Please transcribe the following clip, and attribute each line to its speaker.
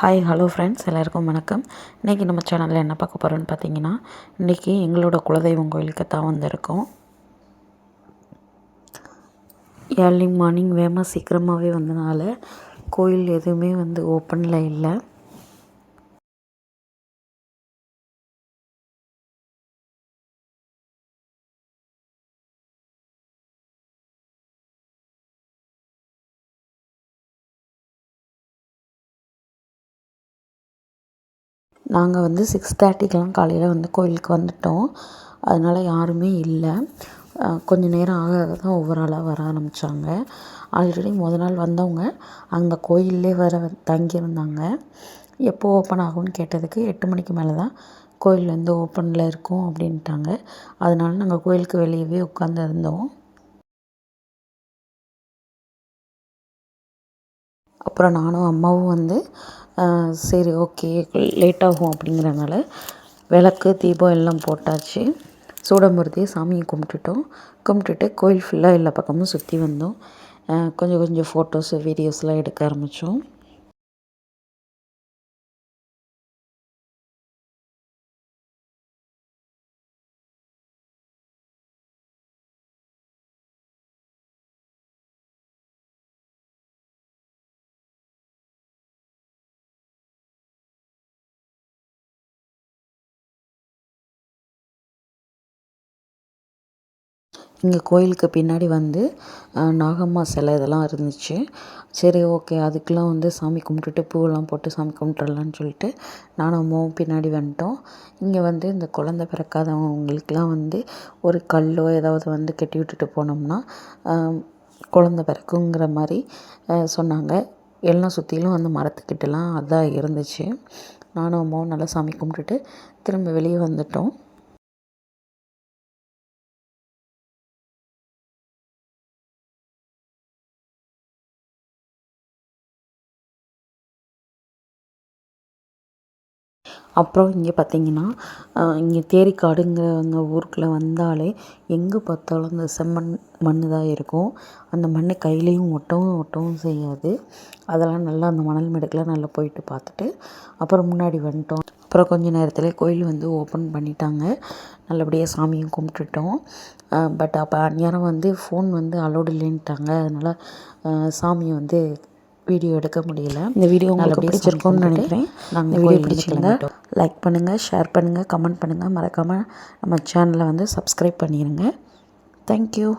Speaker 1: Hi hello friends எல்லாருக்கும் வணக்கம். இன்றைக்கி நம்ம சேனலில் என்ன பார்க்க போகிறோன்னு பார்த்தீங்கன்னா இன்றைக்கி எங்களோட குலதெய்வம் கோயிலுக்கு தான் வந்திருக்கோம். ஏர்லி மார்னிங் வேகமாக சீக்கிரமாகவே வந்தனால கோயில் எதுவுமே வந்து ஓப்பனில் இல்லை. நாங்கள் வந்து சிக்ஸ் தேர்ட்டிக்கெலாம் காலையில் வந்து கோயிலுக்கு வந்துவிட்டோம் அதனால் யாருமே இல்லை. கொஞ்ச நேரம் ஆக ஆக தான் ஒவ்வொரு ஆளாக வர ஆரம்பித்தாங்க ஆல்ரெடி முத நாள் வந்தவங்க அந்த கோயில்லே வர தங்கியிருந்தாங்க. எப்போ ஓப்பன் ஆகும்னு கேட்டதுக்கு எட்டு மணிக்கு மேலே தான் கோயில் வந்து ஓப்பனில் இருக்கும் அப்படின்ட்டாங்க. அதனால நாங்கள் கோயிலுக்கு வெளியவே உட்காந்துருந்தோம் அப்புறம் நானும் அம்மாவும் வந்து சரி ஓகே லேட் ஆகும் அப்படிங்கிறனால விளக்கு தீபம் எல்லாம் போட்டாச்சு. சூடமூர்த்தியை சாமியை கும்பிட்டுட்டோம். கும்பிட்டுட்டு கோயில் ஃபுல்லாக எல்லா பக்கமும் சுற்றி வந்தோம். கொஞ்சம் கொஞ்சம் ஃபோட்டோஸு வீடியோஸ்லாம் எடுக்க ஆரம்பித்தோம் இங்கே கோயிலுக்கு பின்னாடி வந்து நாகம்மா சிலை இதெல்லாம் இருந்துச்சு. சரி ஓகே அதுக்கெலாம் வந்து சாமி கும்பிட்டுட்டு பூவெல்லாம் போட்டு சாமி கும்பிட்றலான்னு சொல்லிட்டு நானும் அம்மாவும் பின்னாடி வந்துட்டோம். இங்கே வந்து இந்த குழந்த பிறக்காதவங்களுக்கெலாம் வந்து ஒரு கல்லோ ஏதாவது வந்து கட்டி விட்டுட்டு போனோம்னா குழந்த பிறக்குங்கிற மாதிரி சொன்னாங்க. எல்லாம் சுற்றிலும் வந்து மரத்துக்கிட்டலாம் அதான் இருந்துச்சு. நானும் அம்மாவும் நல்லா சாமி கும்பிட்டுட்டு திரும்ப வெளியே வந்துட்டோம். அப்புறம் இங்கே பார்த்தீங்கன்னா இங்கே தேரிக்காடுங்கிறவங்க ஊருக்குள்ளே வந்தாலே எங்கே பார்த்தாலும் அந்த செம்மண் மண் தான் இருக்கும். அந்த மண்ணை கையிலையும் ஒட்டவும் ஒட்டவும் செய்யாது. அதெல்லாம் நல்லா அந்த மணல் மேடுக்கெலாம் நல்லா போயிட்டு பார்த்துட்டு அப்புறம் முன்னாடி வந்துட்டோம். அப்புறம் கொஞ்ச நேரத்தில் கோயில் வந்து ஓப்பன் பண்ணிட்டாங்க. நல்லபடியாக சாமியும் கும்பிட்டுட்டோம். பட் அப்போ அந்நேரம் வந்து ஃபோன் வந்து அலோடு இல்லைன்ட்டாங்க. அதனால் சாமியை வந்து வீடியோ எடுக்க முடியல. இந்த வீடியோ உங்களுக்கு பிடிச்சிருக்கும்னு நினைக்கிறேன். நாங்கள் இந்த வீடியோ பிடிச்சிருந்தா லைக் பண்ணுங்கள் ஷேர் பண்ணுங்கள் கமெண்ட் பண்ணுங்கள் மறக்காமல் நம்ம சேனலை வந்து சப்ஸ்கிரைப் பண்ணிடுங்க தேங்க்யூ